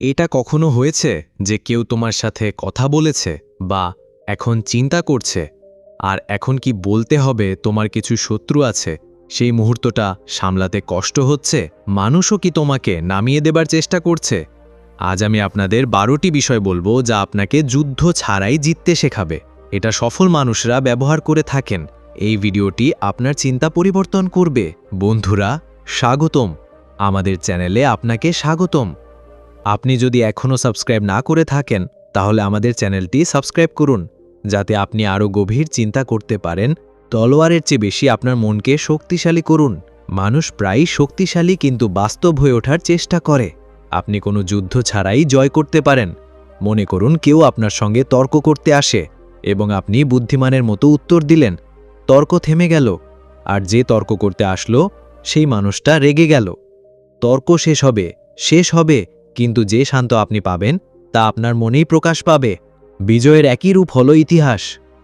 এটা কখনো হয়েছে যে কেউ তোমার সাথে কথা বলেছে বা এখন চিন্তা করছে? আর এখন কি বলতে হবে তোমার কিছু শত্রু আছে? সেই মুহূর্তটা সামলাতে কষ্ট হচ্ছে? মানুষও কি তোমাকে নামিয়ে দেবার চেষ্টা করছে? আজ আমি আপনাদের বারোটি বিষয় বলব যা আপনাকে যুদ্ধ ছাড়াই জিততে শেখাবে। এটা সফল মানুষরা ব্যবহার করে থাকেন। এই ভিডিওটি আপনার চিন্তা পরিবর্তন করবে। বন্ধুরা, স্বাগতম। আমাদের চ্যানেলে আপনাকে স্বাগতম। আপনি যদি এখনও সাবস্ক্রাইব না করে থাকেন, তাহলে আমাদের চ্যানেলটি সাবস্ক্রাইব করুন, যাতে আপনি আরও গভীর চিন্তা করতে পারেন, তলোয়ারের চেয়ে বেশি আপনার মনকে শক্তিশালী করুন। মানুষ প্রায়ই শক্তিশালী কিন্তু বাস্তব হয়ে ওঠার চেষ্টা করে। আপনি কোনো যুদ্ধ ছাড়াই জয় করতে পারেন। মনে করুন কেউ আপনার সঙ্গে তর্ক করতে আসে, এবং আপনি বুদ্ধিমানের মতো উত্তর দিলেন, তর্ক থেমে গেল। আর যে তর্ক করতে আসলো, সেই মানুষটা রেগে গেল। তর্ক শেষ হবে শেষ হবে। কিন্তু যে শান্ত আপনি পাবেন, তা আপনার মনেই প্রকাশ পাবে। বিজয়ের একই রূপ হল ইতিহাস।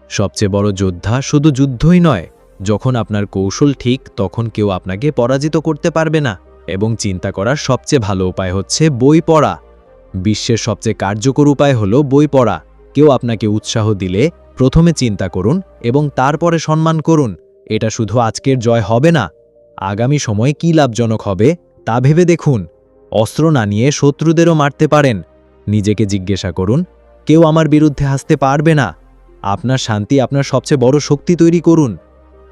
সবচেয়ে বড় যোদ্ধা শুধু যুদ্ধই নয়, যখন আপনার কৌশল ঠিক, তখন কেউ আপনাকে পরাজিত করতে পারবে না, এবং চিন্তা করার সবচেয়ে ভালো উপায় হচ্ছে বই পড়া। বিশ্বের সবচেয়ে কার্যকর উপায় হল বই পড়া। কেউ আপনাকে উৎসাহ দিলে, প্রথমে চিন্তা করুন এবং তারপরে সম্মান করুন। এটা শুধু আজকের জয় হবে না। আগামী সময় কী লাভজনক হবে, তা ভেবে দেখুন। অস্ত্র না নিয়ে শত্রুদেরও মারতে পারেন। নিজেকে জিজ্ঞাসা করুন, কেউ আমার বিরুদ্ধে হাসতে পারবে না। আপনার শান্তি আপনার সবচেয়ে বড় শক্তি তৈরি করুন।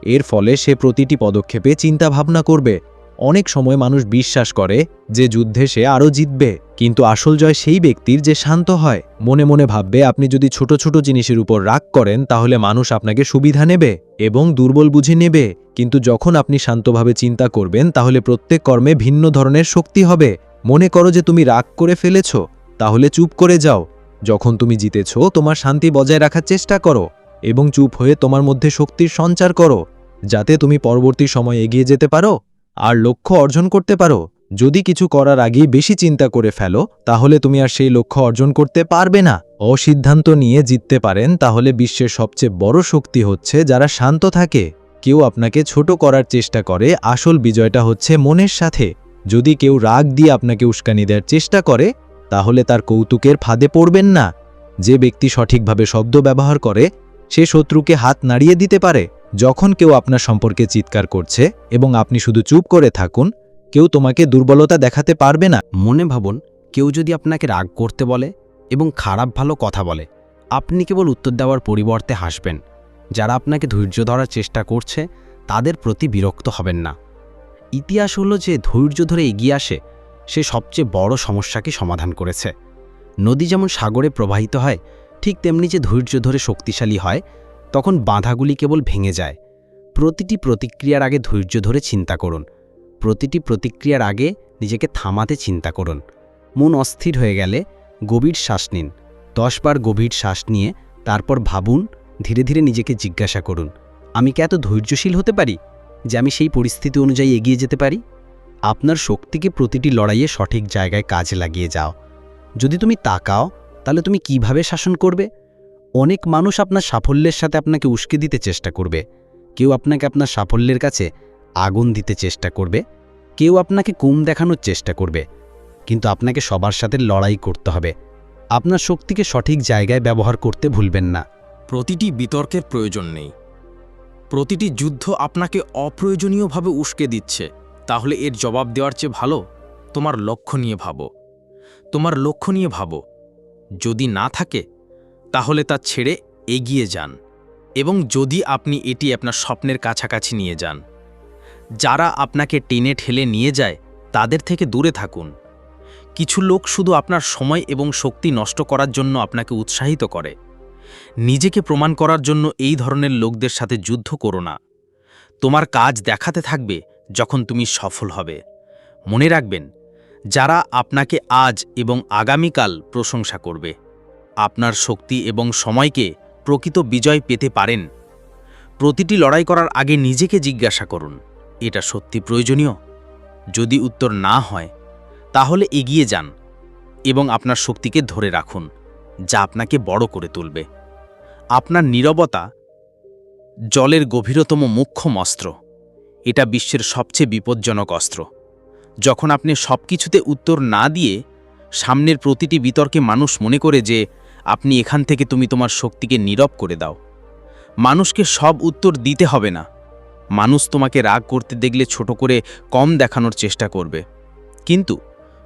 এর ফলে সে প্রতিটি পদক্ষেপে চিন্তা ভাবনা করবে। অনেক সময় মানুষ বিশ্বাস করে যে যুদ্ধে সে আরও জিতবে। কিন্তু আসল জয় সেই ব্যক্তির যে শান্ত হয়। মনে মনে ভাববে, আপনি যদি ছোট ছোট জিনিসের উপর রাগ করেন, তাহলে মানুষ আপনাকে সুবিধা নেবে এবং দুর্বল বুঝে নেবে। কিন্তু যখন আপনি শান্তভাবে চিন্তা করবেন, তাহলে প্রত্যেক কর্মে ভিন্ন ধরনের শক্তি হবে। মনে করো যে তুমি রাগ করে ফেলেছ, তাহলে চুপ করে যাও। যখন তুমি জিতেছ, তোমার শান্তি বজায় রাখার চেষ্টা করো এবং চুপ হয়ে তোমার মধ্যে শক্তির সঞ্চার করো, যাতে তুমি পরবর্তী সময় এগিয়ে যেতে পারো আর লক্ষ্য অর্জন করতে পারো। যদি কিছু করার আগেই বেশি চিন্তা করে ফেলো, তাহলে তুমি আর সেই লক্ষ্য অর্জন করতে পারবে না। অসিদ্ধান্ত নিয়ে জিততে পারেন, তাহলে বিশ্বের সবচেয়ে বড় শক্তি হচ্ছে যারা শান্ত থাকে। কেউ আপনাকে ছোট করার চেষ্টা করে, আসল বিজয়টা হচ্ছে মনের সাথে। যদি কেউ রাগ দিয়ে আপনাকে উস্কানি দেওয়ার চেষ্টা করে, তাহলে তার কৌতুকের ফাঁদে পড়বেন না। যে ব্যক্তি সঠিকভাবে শব্দ ব্যবহার করে, সে শত্রুকে হাত নাড়িয়ে দিতে পারে। যখন কেউ আপনার সম্পর্কে চিৎকার করছে এবং আপনি শুধু চুপ করে থাকুন, কেউ তোমাকে দুর্বলতা দেখাতে পারবে না। মনে ভাবুন, কেউ যদি আপনাকে রাগ করতে বলে এবং খারাপ ভালো কথা বলে, আপনি কেবল উত্তর দেওয়ার পরিবর্তে হাসবেন। যারা আপনাকে ধৈর্য ধরার চেষ্টা করছে, তাদের প্রতি বিরক্ত হবেন না। ইতিহাস হলো যে ধৈর্য ধরে এগিয়ে আসে, সে সবচেয়ে বড় সমস্যাকে সমাধান করেছে। নদী যেমন সাগরে প্রবাহিত হয়, ঠিক তেমনি যে ধৈর্য ধরে শক্তিশালী হয়, তখন বাঁধাগুলি কেবল ভেঙে যায়। প্রতিটি প্রতিক্রিয়ার আগে ধৈর্য ধরে চিন্তা করুন। প্রতিটি প্রতিক্রিয়ার আগে নিজেকে থামাতে চিন্তা করুন। মন অস্থির হয়ে গেলে গভীর শ্বাস নিন। দশবার গভীর শ্বাস নিয়ে তারপর ভাবুন, ধীরে ধীরে নিজেকে জিজ্ঞাসা করুন, আমি কি এত ধৈর্যশীল হতে পারি? যে আমি সেই পরিস্থিতি অনুযায়ী এগিয়ে যেতে পারি? আপনার শক্তিকে প্রতিটি লড়াইয়ে সঠিক জায়গায় কাজে লাগিয়ে যাও। যদি তুমি তাকাও, তাহলে তুমি কীভাবে শাসন করবে? অনেক মানুষ আপনার সাফল্যের সাথে আপনাকে উস্কে দিতে চেষ্টা করবে। কেউ আপনাকে আপনার সাফল্যের কাছে আগুন দিতে চেষ্টা করবে। কেউ আপনাকে কম দেখানোর চেষ্টা করবে। কিন্তু আপনাকে সবার সাথে লড়াই করতে হবে। আপনার শক্তিকে সঠিক জায়গায় ব্যবহার করতে ভুলবেন না। প্রতিটি বিতর্কের প্রয়োজন নেই। প্রতিটি যুদ্ধ আপনাকে অপ্রয়োজনীয়ভাবে উস্কে দিচ্ছে, তাহলে এর জবাব দেওয়ার চেয়ে ভালো তোমার লক্ষ্য নিয়ে ভাবো। তোমার লক্ষ্য নিয়ে ভাবো। যদি না থাকে, তাহলে তা ছেড়ে এগিয়ে যান এবং যদি আপনি এটি আপনার স্বপ্নের কাছাকাছি নিয়ে যান। যারা আপনাকে টেনে ঠেলে নিয়ে যায়, তাদের থেকে দূরে থাকুন। কিছু লোক শুধু আপনার সময় এবং শক্তি নষ্ট করার জন্য আপনাকে উৎসাহিত করে। নিজেকে প্রমাণ করার জন্য এই ধরনের লোকদের সাথে যুদ্ধ করো না। তোমার কাজ দেখাতে থাকবে যখন তুমি সফল হবে। মনে রাখবেন, যারা আপনাকে আজ এবং আগামীকাল প্রশংসা করবে, আপনার শক্তি এবং সময়কে প্রকৃত বিজয় পেতে পারেন। প্রতিটি লড়াই করার আগে নিজেকে জিজ্ঞাসা করুন, এটা সত্যি প্রয়োজনীয়? যদি উত্তর না হয়, তাহলে এগিয়ে যান এবং আপনার শক্তিকে ধরে রাখুন। যা আপনাকে বড় করে তুলবে। আপনার নীরবতা জলের গভীরতম মুখ্যম অস্ত্র এটা বিশ্বের সবচেয়ে বিপজ্জনক অস্ত্র। যখন আপনি সব কিছুতে উত্তর না দিয়ে সামনের প্রতিটি বিতর্কে মানুষ মনে করে যে আপনি এখান থেকে তুমি তোমার শক্তিকে নীরব করে দাও। মানুষকে সব উত্তর দিতে হবে না। মানুষ তোমাকে রাগ করতে দেখলে ছোট করে কম দেখানোর চেষ্টা করবে। কিন্তু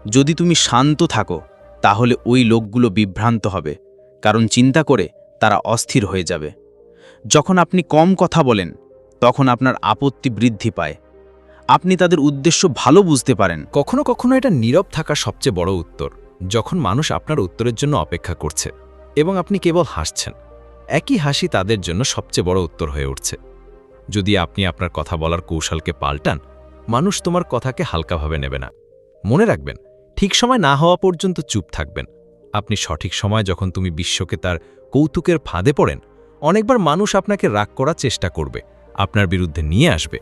যদি তুমি শান্ত থাকো তাহলে ওই লোকগুলো বিভ্রান্ত হবে, কারণ চিন্তা করে তারা অস্থির হয়ে যাবে। যখন আপনি কম কথা বলেন, তখন আপনার আপত্তি বৃদ্ধি পায়। আপনি তাদের উদ্দেশ্য ভালো বুঝতে পারেন। কখনো কখনো এটা নীরব থাকা সবচেয়ে বড় উত্তর, যখন মানুষ আপনার উত্তরের জন্য অপেক্ষা করছে এবং আপনি কেবল হাসছেন। একই হাসি তাদের জন্য সবচেয়ে বড় উত্তর হয়ে উঠছে। যদি আপনি আপনার কথা বলার কৌশলকে পাল্টান, মানুষ তোমার কথাকে হালকাভাবে নেবে না। মনে রাখবেন ঠিক সময় না হওয়া পর্যন্ত চুপ থাকবেন। আপনি সঠিক সময় যখন তুমি বিশ্বকে তার কৌতুকের ফাঁদে পড়েন, অনেকবার মানুষ আপনাকে রাগ করার চেষ্টা করবে, আপনার বিরুদ্ধে নিয়ে আসবে।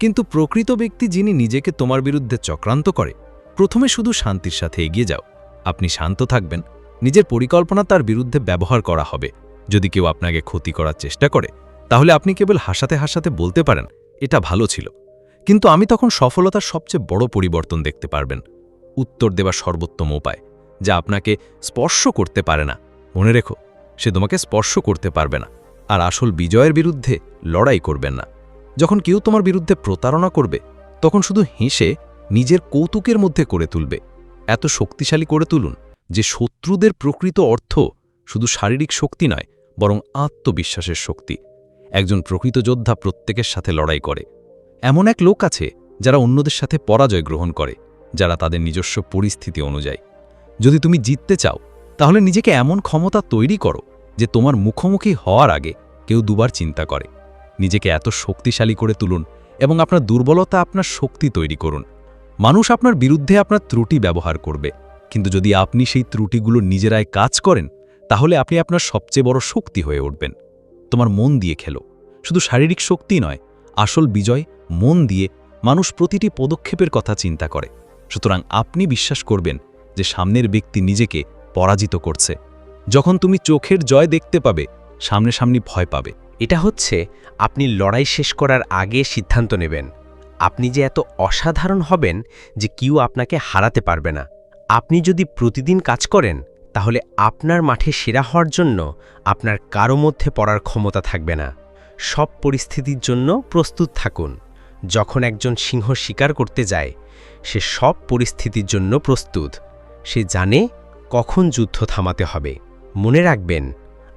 কিন্তু প্রকৃত ব্যক্তি যিনি নিজেকে তোমার বিরুদ্ধে চক্রান্ত করে, প্রথমে শুধু শান্তির সাথে এগিয়ে যাও। আপনি শান্ত থাকবেন, নিজের পরিকল্পনা তার বিরুদ্ধে ব্যবহার করা হবে। যদি কেউ আপনাকে ক্ষতি করার চেষ্টা করে, তাহলে আপনি কেবল হাসাতে হাসাতে বলতে পারেন, এটা ভালো ছিল। কিন্তু আমি তখন সফলতার সবচেয়ে বড় পরিবর্তন দেখতে পারবেন। উত্তর দেওয়া সর্বোত্তম উপায়, যা আপনাকে স্পর্শ করতে পারে না। মনে রেখো, সে তোমাকে স্পর্শ করতে পারবে না, আর আসল বিজয়ের বিরুদ্ধে লড়াই করবেন না। যখন কেউ তোমার বিরুদ্ধে প্রতারণা করবে, তখন শুধু হেসে নিজের কৌতুকের মধ্যে করে তুলবে। এত শক্তিশালী করে তুলুন যে শত্রুদের প্রকৃত অর্থ শুধু শারীরিক শক্তি নয়, বরং আত্মবিশ্বাসের শক্তি। একজন প্রকৃত যোদ্ধা প্রত্যেকের সাথে লড়াই করে। এমন এক লোক আছে যারা অন্যদের সাথে পরাজয় গ্রহণ করে। যারা তাদের নিজস্ব পরিস্থিতি অনুযায়ী। যদি তুমি জিততে চাও, তাহলে নিজেকে এমন ক্ষমতা তৈরি করো যে তোমার মুখোমুখি হওয়ার আগে কেউ দুবার চিন্তা করে। নিজেকে এত শক্তিশালী করে তুলুন এবং আপনার দুর্বলতা আপনার শক্তি তৈরি করুন। মানুষ আপনার বিরুদ্ধে আপনার ত্রুটি ব্যবহার করবে, কিন্তু যদি আপনি সেই ত্রুটিগুলো নিজেরাই কাজ করেন, তাহলে আপনি আপনার সবচেয়ে বড় শক্তি হয়ে উঠবেন। তোমার মন দিয়ে খেলো। শুধু শারীরিক শক্তি নয়, আসল বিজয় মন দিয়ে মানুষ প্রতিটি পদক্ষেপের কথা চিন্তা করে। সুতরাং আপনি বিশ্বাস করবেন যে সামনের ব্যক্তি নিজেকে পরাজিত করছে। যখন তুমি চোখের জয় দেখতে পাবে সামনে ভয় পাবে। এটা হচ্ছে আপনি লড়াই শেষ করার আগে সিদ্ধান্ত নেবেন। আপনি যে এত অসাধারণ হবেন যে কেউ আপনাকে হারাতে পারবে না। আপনি যদি প্রতিদিন কাজ করেন, তাহলে আপনার মাঠে সেরা হওয়ার জন্য আপনার কারও মধ্যে পড়ার ক্ষমতা থাকবে না। সব পরিস্থিতির জন্য প্রস্তুত থাকুন। যখন একজন সিংহ শিকার করতে যায়, সে সব পরিস্থিতির জন্য প্রস্তুত। সে জানে কখন যুদ্ধ থামাতে হবে। মনে রাখবেন,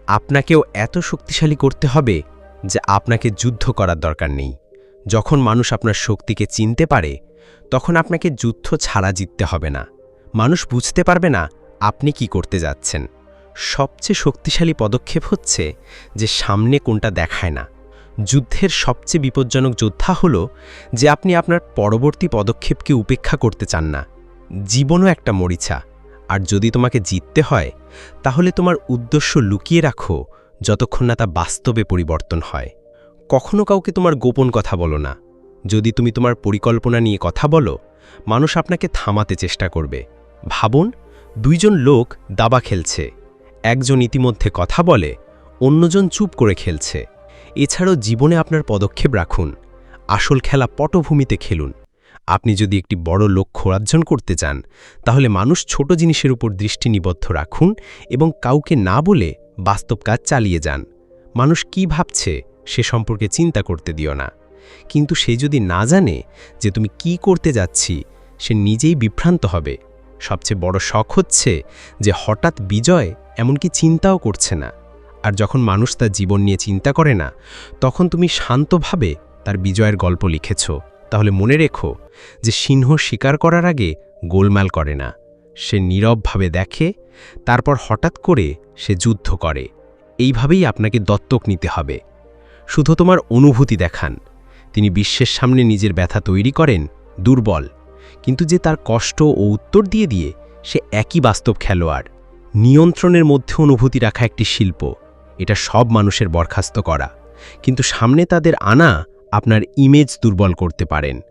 আপনাকেও এত শক্তিশালী করতে হবে যে আপনাকে যুদ্ধ করার দরকার নেই। যখন মানুষ আপনার শক্তিকে চিনতে পারে, তখন আপনাকে যুদ্ধ ছাড়া জিততে হবে না। মানুষ বুঝতে পারবে না আপনি কি করতে যাচ্ছেন। সবচেয়ে শক্তিশালী পদক্ষেপ হচ্ছে যে সামনে কোনটা দেখায় না। যুদ্ধের সবচেয়ে বিপজ্জনক যোদ্ধা হল যে আপনি আপনার পরবর্তী পদক্ষেপকে উপেক্ষা করতে চান না। জীবনও একটা মরিচা। আর যদি তোমাকে জিততে হয়, তাহলে তোমার উদ্দেশ্য লুকিয়ে রাখো যতক্ষণ না তা বাস্তবে পরিবর্তন হয়। কখনো কাউকে তোমার গোপন কথা বলো না। যদি তুমি তোমার পরিকল্পনা নিয়ে কথা বলো, মানুষ আপনাকে থামাতে চেষ্টা করবে। ভাবুন, দুইজন লোক দাবা খেলছে। একজন ইতিমধ্যে কথা বলে, অন্যজন চুপ করে খেলছে। এছাড়াও জীবনে আপনার পদক্ষেপ রাখুন। আসল খেলা পটভূমিতে খেলুন। আপনি যদি একটি বড় লক্ষ্য অর্জন করতে চান, তাহলে মানুষ ছোট জিনিসের উপর দৃষ্টি নিবদ্ধ রাখুন এবং কাউকে না বলে বাস্তব কাজ চালিয়ে যান। মানুষ কি ভাবছে, সে সম্পর্কে চিন্তা করতে দিও না। কিন্তু সে যদি না জানে যে তুমি কি করতে যাচ্ছি, সে নিজেই বিভ্রান্ত হবে। সবচেয়ে বড় শখ হচ্ছে যে হঠাৎ বিজয় এমনকি চিন্তাও করছে না। আর যখন মানুষ তার জীবন নিয়ে চিন্তা করে না, তখন তুমি শান্তভাবে তার বিজয়ের গল্প লিখেছ। তাহলে মনে রেখো যে সিংহ শিকার করার আগে গোলমাল করে না। সে নীরবভাবে দেখে, তারপর হঠাৎ করে সে যুদ্ধ করে। এইভাবেই আপনাকে দত্তক নিতে হবে। শুধু তোমার অনুভূতি দেখান। তিনি বিশ্বের সামনে নিজের ব্যথা তৈরি করেন, দুর্বল। কিন্তু যে তার কষ্ট ও উত্তর দিয়ে দিয়ে সে একই বাস্তব খেলোয়াড়। নিয়ন্ত্রণের মধ্যে অনুভূতি রাখা একটি শিল্প। এটা সব মানুষের বরখাস্ত করা। কিন্তু সামনে তাদের আনা আপনার ইমেজ দুর্বল করতে পারেন।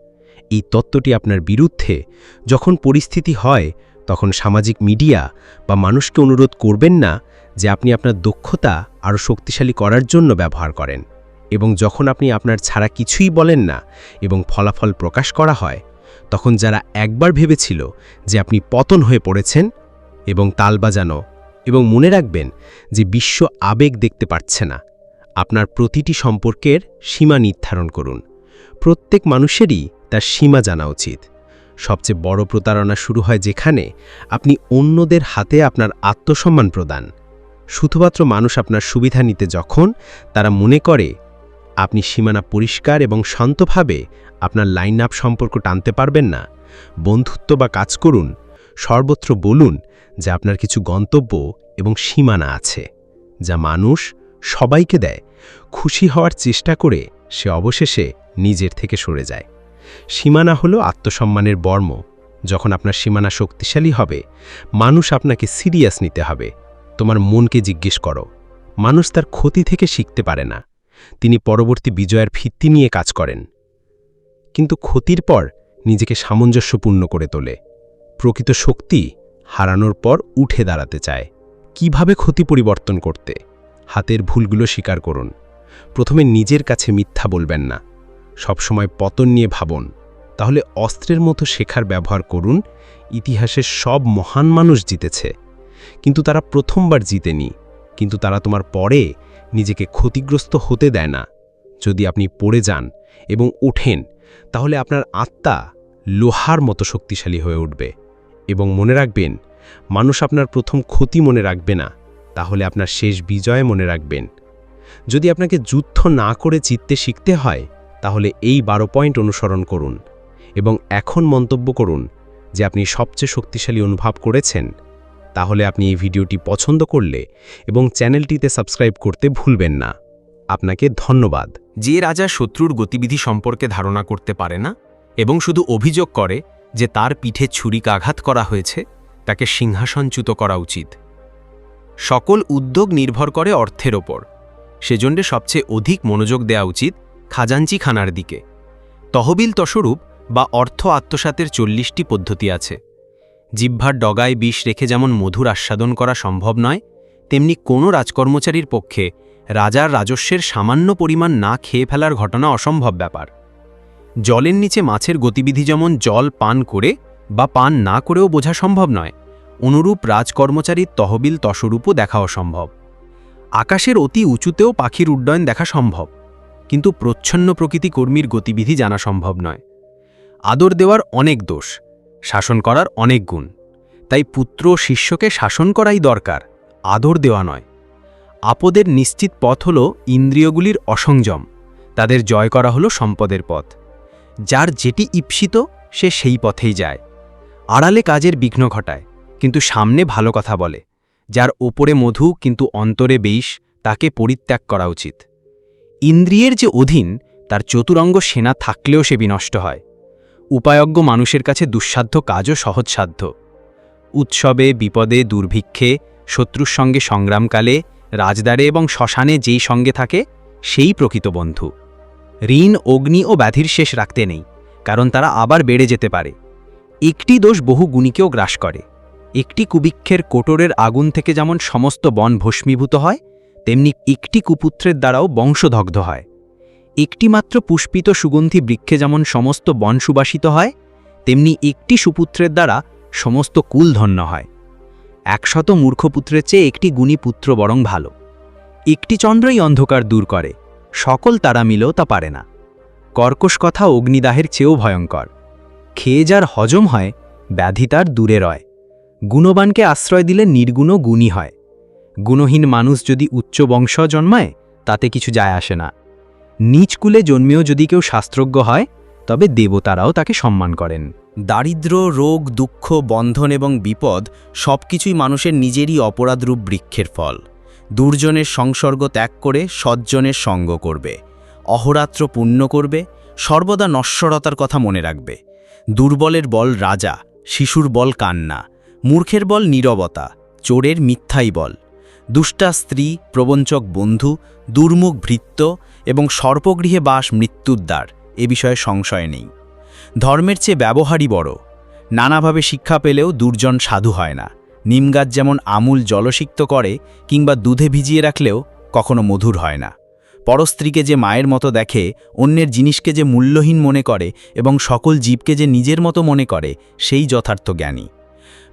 এই তত্ত্বটি আপনার বিরুদ্ধে যখন পরিস্থিতি হয়, তখন সামাজিক মিডিয়া বা মানুষকে অনুরোধ করবেন না যে আপনি আপনার দক্ষতা আরও শক্তিশালী করার জন্য ব্যবহার করেন। এবং যখন আপনি আপনার ছাড়া কিছুই বলেন না এবং ফলাফল প্রকাশ করা হয়, তখন যারা একবার ভেবেছিল যে আপনি পতন হয়ে পড়েছেন এবং তাল বাজানো এবং মনে রাখবেন যে বিশ্ব আবেগ দেখতে পাচ্ছে না। আপনার প্রতিটি সম্পর্কের সীমা নির্ধারণ করুন। প্রত্যেক মানুষেরই তার সীমা জানা উচিত। সবচেয়ে বড় প্রতারণা শুরু হয় যেখানে আপনি অন্যদের হাতে আপনার আত্মসম্মান প্রদান। শুধুমাত্র মানুষ আপনার সুবিধা নিতে যখন তারা মনে করে, আপনি সীমানা পরিষ্কার এবং শান্তভাবে আপনার লাইন আপ সম্পর্ক টানতে পারবেন না। বন্ধুত্ব বা কাজ করুন সর্বত্র বলুন যে আপনার কিছু গন্তব্য এবং সীমানা আছে, যা মানুষ সবাইকে দেয়। খুশি হওয়ার চেষ্টা করে সে অবশেষে নিজের থেকে সরে যায়। সীমানা হলো আত্মসম্মানের বর্ম। যখন আপনার সীমানা শক্তিশালী হবে, মানুষ আপনাকে সিরিয়াস নিতে হবে। তোমার মনকে জিজ্ঞেস করো। মানুষ তার ক্ষতি থেকে শিখতে পারে না। তিনি পরবর্তী বিজয়ের ভিত্তি নিয়ে কাজ করেন। কিন্তু ক্ষতির পর নিজেকে সামঞ্জস্যপূর্ণ করে তোলে। প্রকৃত শক্তি হারানোর পর উঠে দাঁড়াতে চায়। কীভাবে ক্ষতি পরিবর্তন করতে? হাতের ভুলগুলো স্বীকার করুন। প্রথমে নিজের কাছে মিথ্যা বলবেন না। সবসময় পতন নিয়ে ভাবুন। তাহলে অস্ত্রের মতো শেখার ব্যবহার করুন। ইতিহাসের সব মহান মানুষ জিতেছে। কিন্তু তারা প্রথমবার জিতেনি। কিন্তু তারা তোমার পরে নিজেকে ক্ষতিগ্রস্ত হতে দেয় না। যদি আপনি পড়ে যান এবং ওঠেন, তাহলে আপনার আত্মা লোহার মতো শক্তিশালী হয়ে উঠবে। এবং মনে রাখবেন, মানুষ আপনার প্রথম ক্ষতি মনে রাখবে না, তাহলে আপনার শেষ বিজয় মনে রাখবেন। যদি আপনাকে যুদ্ধ না করে জিততে শিখতে হয়, তাহলে এই বারো পয়েন্ট অনুসরণ করুন এবং এখন মন্তব্য করুন যে আপনি সবচেয়ে শক্তিশালী অনুভব করেছেন। তাহলে আপনি এই ভিডিওটি পছন্দ করলে এবং চ্যানেলটিতে সাবস্ক্রাইব করতে ভুলবেন না। আপনাকে ধন্যবাদ। যে রাজা শত্রুর গতিবিধি সম্পর্কে ধারণা করতে পারে না এবং শুধু অভিযোগ করে যে তার পিঠে ছুরিকাঘাত করা হয়েছে, তাকে সিংহাসনচ্যুত করা উচিত। সকল উদ্যোগ নির্ভর করে অর্থের ওপর। সেজন্য সবচেয়ে অধিক মনোযোগ দেওয়া উচিত খাজাঞ্চি খানার দিকে। তহবিল তস্বরূপ বা অর্থ আত্মসাতের চল্লিশটি পদ্ধতি আছে। জিহ্বার ডগায় বিষ রেখে যেমন মধুর আস্বাদন করা সম্ভব নয়, তেমনি কোনো রাজকর্মচারীর পক্ষে রাজার রাজস্বের সামান্য পরিমাণ না খেয়ে ফেলার ঘটনা অসম্ভব ব্যাপার। জলের নিচে মাছের গতিবিধি যেমন জল পান করে বা পান না করেও বোঝা সম্ভব নয়, অনুরূপ রাজকর্মচারীর তহবিল তসরূপও দেখা অসম্ভব আকাশের অতি উঁচুতেও পাখির উড্ডয়ন দেখা সম্ভব, কিন্তু প্রচ্ছন্ন প্রকৃতি কর্মীর গতিবিধি জানা সম্ভব নয়। আদর দেওয়ার অনেক দোষ, শাসন করার অনেক গুণ, তাই পুত্র শিষ্যকে শাসন করাই দরকার, আদর দেওয়া নয়। আপদের নিশ্চিত পথ হল ইন্দ্রিয়গুলির অসংযম, তাদের জয় করা হলো সম্পদের পথ। যার যেটি ঈপ্সিত, সে সেই পথেই যায়। আড়ালে কাজের বিঘ্ন ঘটায়, কিন্তু সামনে ভালো কথা বলে। যার ওপরে মধু, কিন্তু অন্তরে বেইশ, তাকে পরিত্যাগ করা উচিত। ইন্দ্রিয়ের যে অধীন, তার চতুরঙ্গ সেনা থাকলেও সে বিনষ্ট হয়। উপায়জ্ঞ মানুষের কাছে দুঃসাধ্য কাজও সহজসাধ্য। উৎসবে, বিপদে, দুর্ভিক্ষে, শত্রুর সঙ্গে সংগ্রামকালে রাজদারে এবং শ্মশানে যেই সঙ্গে থাকে, সেই প্রকৃত বন্ধু। ঋণ, অগ্নি ও ব্যাধির শেষ রাখতে নেই, কারণ তারা আবার বেড়ে যেতে পারে। একটি দোষ বহু গুণীকেও গ্রাস করে। একটি কুবিক্ষের কোটরের আগুন থেকে যেমন সমস্ত বন ভস্মীভূত হয়, তেমনি একটি কুপুত্রের দ্বারাও বংশদগ্ধ হয়। একটি মাত্র পুষ্পিত সুগন্ধি বৃক্ষে যেমন সমস্ত বন সুবাসিত হয়, তেমনি একটি সুপুত্রের দ্বারা সমস্ত কুল ধন্য হয়। একশত মূর্খপুত্রের চেয়ে একটি গুণী পুত্র বরং ভালো। একটি চন্দ্রই অন্ধকার দূর করে। সকল তারা মিলেও তা পারে না। কর্কশ কথা অগ্নিদাহের চেয়েও ভয়ঙ্কর। খেয়ে যার হজম হয়, ব্যাধি তার দূরে রয়। গুণবানকে আশ্রয় দিলে নির্গুণ গুণী হয়। গুণহীন মানুষ যদি উচ্চ বংশ জন্মায়, তাতে কিছু যায় আসে না। নিচ কুলে জন্মেও যদি কেউ শাস্ত্রজ্ঞ হয়, তবে দেবতারাও তাকে সম্মান করেন। দারিদ্র, রোগ, দুঃখ, বন্ধন এবং বিপদ সবকিছুই মানুষের নিজেরই অপরাধরূপ বৃক্ষের ফল। দুর্জনের সংসর্গ ত্যাগ করে সজ্জনের সঙ্গ করবে, অহরাত্র পুণ্য করবে, সর্বদা নশ্বরতার কথা মনে রাখবে। দুর্বলের বল রাজা, শিশুর বল কান্না, মূর্খের বল নীরবতা, চোরের মিথ্যাই বল। দুষ্টা স্ত্রী, প্রবঞ্চক বন্ধু, দুর্মুখ ভৃত্য এবং সর্পগৃহে বাস মৃত্যুদ্বার, এ বিষয়ে সংশয় নেই। ধর্মের চেয়ে ব্যবহারই বড়। নানাভাবে শিক্ষা পেলেও দুর্জন সাধু হয় না। নিমগাছ যেমন আমূল জলসিক্ত করে কিংবা দুধে ভিজিয়ে রাখলেও কখনো মধুর হয় না। পরস্ত্রীকে যে মায়ের মতো দেখে, অন্যের জিনিসকে যে মূল্যহীন মনে করে এবং সকল জীবকে যে নিজের মতো মনে করে, সেই যথার্থ জ্ঞানী।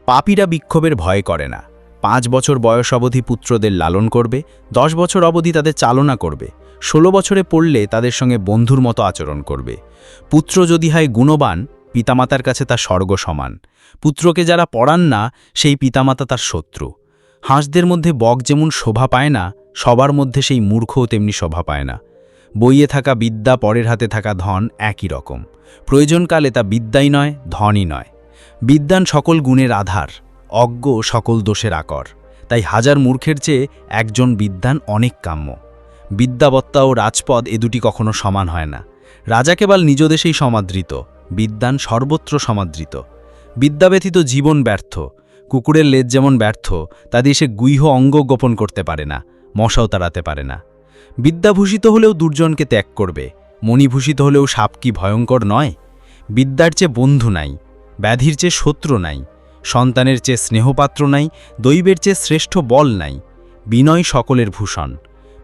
পাপীরা বিক্ষোভের ভয় করে না। পাঁচ বছর বয়স অবধি পুত্রদের লালন করবে, দশ বছর অবধি তাদের চালনা করবে, ষোলো বছরে পড়লে তাদের সঙ্গে বন্ধুর মতো আচরণ করবে। পুত্র যদি হয় গুণবান পিতামাতার কাছে তার স্বর্গ সমান। পুত্রকে যারা পড়ান না, সেই পিতামাতা তার শত্রু। হাঁসদের মধ্যে বক যেমন শোভা পায় না, সবার মধ্যে সেই মূর্খও তেমনি শোভা পায় না। বইয়ে থাকা বিদ্যা, পরের হাতে থাকা ধন একই রকম। প্রয়োজনকালে তা বিদ্যাই নয়, ধনই নয়। বিদ্যান সকল গুণের আধার, অজ্ঞ সকল দোষের আকর। তাই হাজার মূর্খের চেয়ে একজন বিদ্যান অনেক কাম্য। বিদ্যাবত্তা ও রাজপদ এ দুটি কখনো সমান হয় না। রাজা কেবল নিজ দেশেই সমাদৃত। বিদ্যান সর্বত্র সমাদৃত। বিদ্যা ব্যতীত জীবন ব্যর্থ। কুকুরের লেজ যেমন ব্যর্থ তা দিয়ে সে গুইহ অঙ্গ গোপন করতে পারে না, মশাও তাড়াতে পারে না। বিদ্যাভূষিত হলেও দুর্জনকে ত্যাগ করবে মণিভূষিত হলেও সাপ কি ভয়ঙ্কর নয়? বিদ্যার চেয়ে বন্ধু নাই, ব্যাধির চেয়ে শত্রু নাই, সন্তানের চেয়ে স্নেহপাত্র নাই, দৈবের চেয়ে শ্রেষ্ঠ বল নাই, বিনয় সকলের ভূষণ।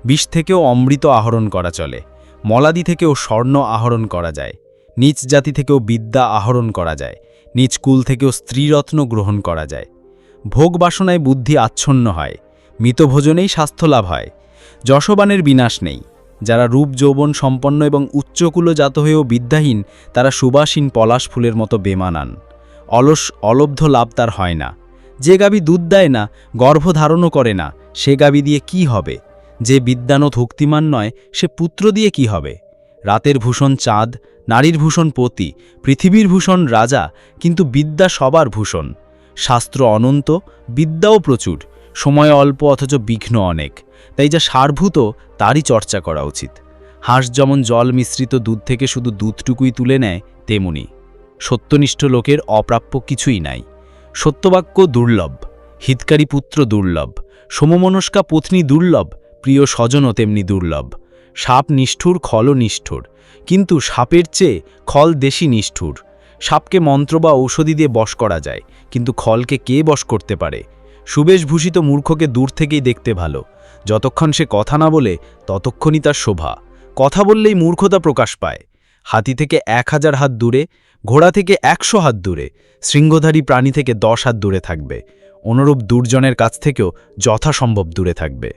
বিষ থেকেও অমৃত আহরণ করা চলে, মলাদি থেকেও স্বর্ণ আহরণ করা যায়। নিচ জাতি থেকেও বিদ্যা আহরণ করা যায়, নিজ কুল থেকেও স্ত্রীরত্ন গ্রহণ করা যায়। ভোগ বাসনায় বুদ্ধি আচ্ছন্ন হয়, মিতভোজনেই স্বাস্থ্য লাভ হয়। যশবানের বিনাশ নেই, যারা রূপ যৌবন সম্পন্ন এবং উচ্চকুলজাত হয়েও বিদ্যাহীন, তারা সুবাসীন পলাশ ফুলের মতো বেমানান। অলস অলব্ধ লাভ তার হয় না। যে গাবি দুধ দেয় না গর্ভধারণও করে না, সে গাবি দিয়ে কি হবে? যে বিদ্যানত ভক্তিমান নয়, সে পুত্র দিয়ে কি হবে? রাতের ভূষণ চাঁদ নারীর ভূষণ পতি, পৃথিবীর ভূষণ রাজা, কিন্তু বিদ্যা সবার ভূষণ। শাস্ত্র অনন্ত, বিদ্যাও প্রচুর, সময় অল্প অথচ বিঘ্ন অনেক, তাই যা সারভূত, তারই চর্চা করা উচিত। হাঁস যেমন জল মিশ্রিত দুধ থেকে শুধু দুধটুকুই তুলে নেয়, তেমনি। সত্যনিষ্ঠ লোকের অপ্রাপ্য কিছুই নাই। সত্যবাক্য দুর্লভ, হিতকারী পুত্র দুর্লভ, সমমনস্কা পত্নী দুর্লভ, প্রিয় স্বজনও তেমনি দুর্লভ। সাপ নিষ্ঠুর, খলও নিষ্ঠুর। কিন্তু সাপের চেয়ে খল দেশি নিষ্ঠুর। সাপকে মন্ত্র বা ঔষধি দিয়ে বশ করা যায়, কিন্তু খলকে কে বশ করতে পারে? সুবেশভূষিত মূর্খকে দূর থেকেই দেখতে ভালো। যতক্ষণ সে কথা না বলে, ততক্ষণই তার শোভা। কথা বললেই মূর্খতা প্রকাশ পায়। হাতি থেকে এক হাজার হাত দূরে, ঘোড়া থেকে একশো হাত দূরে, শৃঙ্গধারী প্রাণী থেকে দশ হাত দূরে থাকবে। অনুরূপ দুর্জনের কাছ থেকেও যথাসম্ভব দূরে থাকবে।